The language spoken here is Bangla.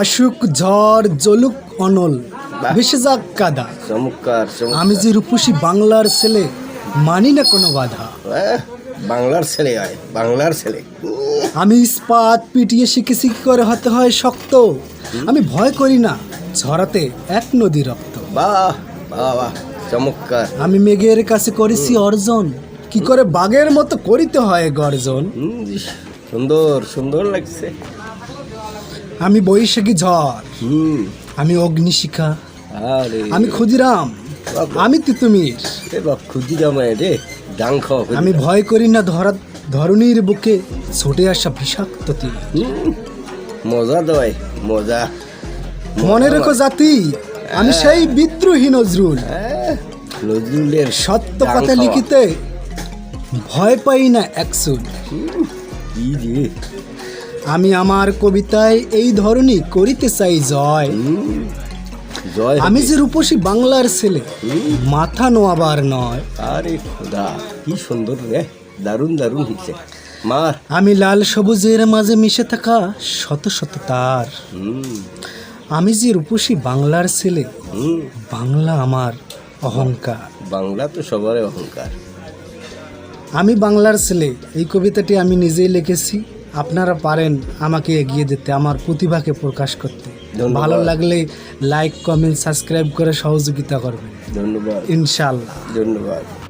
আসুক ঝড় জলুক অনল। ভেসে যাক কাদা। চমৎকার আমি যে রূপসী বাংলার ছেলে মানি না কোনো বাধা। বাংলার ছেলে হয় বাংলার ছেলে। আমি ইস্পাত পিটিয়ে শিখেছি কি করে হতে হয় শক্ত। আমি ভয় করি না ঝরাতে এক নদী রক্ত। বাহ বাহ বাহ চমৎকার। আমি মেঘের কাছে করেছি অর্জন কি করে বাঘের মতো করিতে হয় গর্জন। সুন্দর সুন্দর লাগছে। আমি বৈশাখী ঝড়। আমি অগ্নিশিখা। আরে। আমি ক্ষুদিরাম। আমি তিতুমির। রে। ডাং খাওয়া আমি ভয় করি না ধরা ধরনীর বুকে ছুটে আসা বিষাক্ত তীর। মজা দেয় মজা। মনে রেখো জাতি আমি সেই বিদ্রোহী নজরুল। নজরুলের সত্য কথা লিখিতে ভয় পাই না একসুল আমি আমার কবিতায় এই ধরনই করিতে চাই জয়। আমি যে রূপসী বাংলার ছেলে মাথা নোয়াবার নয়। আরে খোদা কি সুন্দর রে দারুণ দারুণ হচ্ছে মার। আমি লাল সবুজের মাঝে মিশে থাকা শত শত তার। আমি যে রূপসী বাংলার ছেলে বাংলা আমার অহংকার। বাংলা তো সবারই অহংকার। আমি বাংলার ছেলে এই কবিতাটি আমি নিজেই লিখেছি। আপনারা পারেন আমাকে এগিয়ে দিতে আমার প্রতিভাকে প্রকাশ করতে। ভালো লাগলে লাইক কমেন্ট সাবস্ক্রাইব করে সহযোগিতা করবেন। ধন্যবাদ। ইনশাল্লাহ ধন্যবাদ।